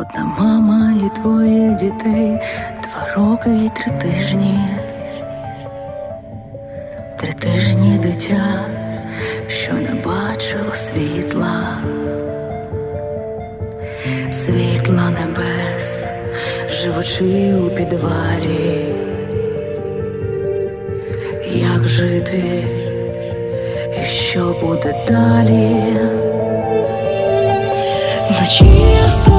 Одна мама і двоє дітей, два роки і три тижні. Три тижні дитя, що не бачило світла, світла небес, живучи у підвалі. Як жити і що буде далі? Вночі я стою